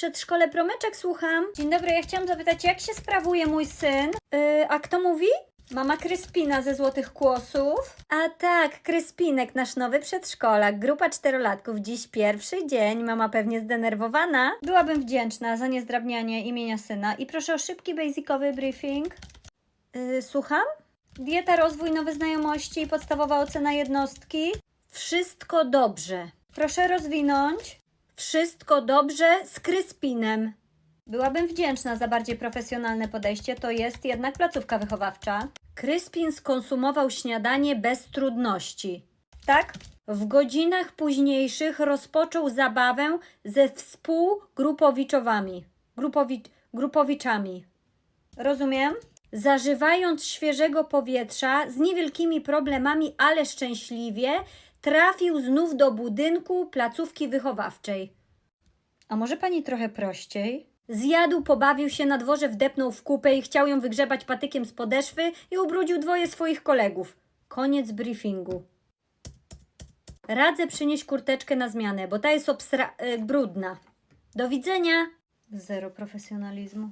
Przedszkole Promyczek, słucham. Dzień dobry, ja chciałam zapytać, jak się sprawuje mój syn? Yy, a kto mówi? Mama Kryspina ze Złotych Kłosów. A tak, Kryspinek, nasz nowy przedszkolak. Grupa czterolatków. Dziś pierwszy dzień. Mama pewnie zdenerwowana. Byłabym wdzięczna za niezdrabnianie imienia syna. I proszę o szybki, basicowy briefing. Yy, słucham? Dieta, rozwój, nowe znajomości, podstawowa ocena jednostki. Wszystko dobrze. Proszę rozwinąć. Wszystko dobrze z Kryspinem. Byłabym wdzięczna za bardziej profesjonalne podejście, to jest jednak placówka wychowawcza. Kryspin skonsumował śniadanie bez trudności. Tak? W godzinach późniejszych rozpoczął zabawę ze współgrupowiczowami. Grupowi- grupowiczami. Rozumiem? Zażywając świeżego powietrza z niewielkimi problemami, ale szczęśliwie, trafił znów do budynku placówki wychowawczej. A może pani trochę prościej? Zjadł, pobawił się na dworze, wdepnął w kupę i chciał ją wygrzebać patykiem z podeszwy i ubrudził dwoje swoich kolegów. Koniec briefingu. Radzę przynieść kurteczkę na zmianę, bo ta jest obsra- e, brudna. Do widzenia. Zero profesjonalizmu.